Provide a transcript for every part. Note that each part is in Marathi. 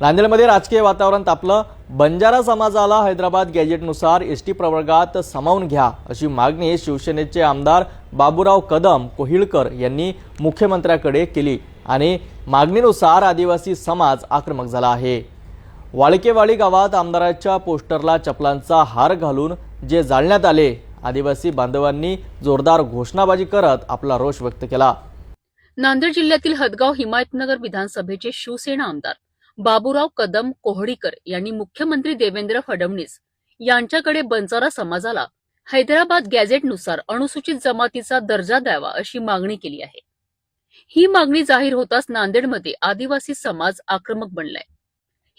नांदेडमध्ये राजकीय वातावरण तापलं. बंजारा समाजाला हैदराबाद गॅजेटनुसार एस टी प्रवर्गात सामावून घ्या अशी मागणी शिवसेनेचे आमदार बाबूराव कदम कोहिळकर यांनी मुख्यमंत्र्याकडे केली आणि मागणीनुसार आदिवासी समाज आक्रमक झाला आहे. वाळकेवाडी गावात आमदाराच्या पोस्टरला चपलांचा हार घालून जे जाळण्यात आले आदिवासी बांधवांनी जोरदार घोषणाबाजी करत आपला रोष व्यक्त केला. नांदेड जिल्ह्यातील हदगाव हिमायतनगर विधानसभेचे शिवसेना आमदार बाबूराव कदम कोहडीकर यांनी मुख्यमंत्री देवेंद्र फडणवीस यांच्याकडे बंजारा समाजाला हैदराबाद गॅझेटनुसार अनुसूचित जमातीचा दर्जा द्यावा अशी मागणी केली आहे. ही मागणी जाहीर होताच नांदेडमध्ये आदिवासी समाज आक्रमक बनलाय.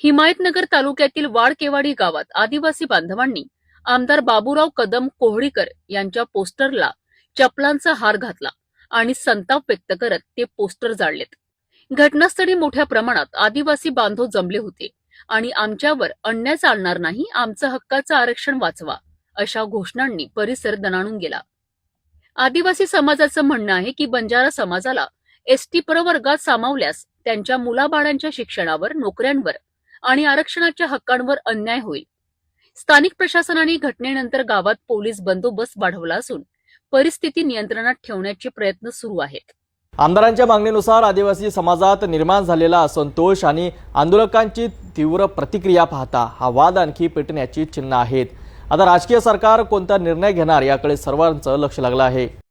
हिमायतनगर तालुक्यातील वाडकेवाडी गावात आदिवासी बांधवांनी आमदार बाबूराव कदम कोहडीकर यांच्या पोस्टरला चपलांचा हार घातला आणि संताप व्यक्त करत ते पोस्टर जाळलेत. घटनास्थळी मोठ्या प्रमाणात आदिवासी बांधव जमले होते. आणि आमच्यावर अन्याय चालणार नाही आमचं हक्काचं आरक्षण वाचवा अशा घोषणांनी परिसर दणाणून गेला. आदिवासी समाजाचं म्हणणं आहे की बंजारा समाजाला एसटी प्रवर्गात सामावल्यास त्यांच्या मुलाबाळांच्या शिक्षणावर नोकऱ्यांवर आणि आरक्षणाच्या हक्कांवर अन्याय होईल. स्थानिक प्रशासनाने घटनेनंतर गावात पोलीस बंदोबस्त वाढवला असून परिस्थिती नियंत्रणात ठेवण्याचे प्रयत्न सुरू आहेत. आमदारांच्या मागणीनुसार आदिवासी समाजात निर्माण झालेला असंतोष आणि आंदोलकांची तीव्र प्रतिक्रिया पाहता हा वाद आणखी पेटण्याची चिन्ह आहेत. आता राजकीय सरकार कोणता निर्णय घेणार याकडे सर्वांचं लक्ष लागलं आहे.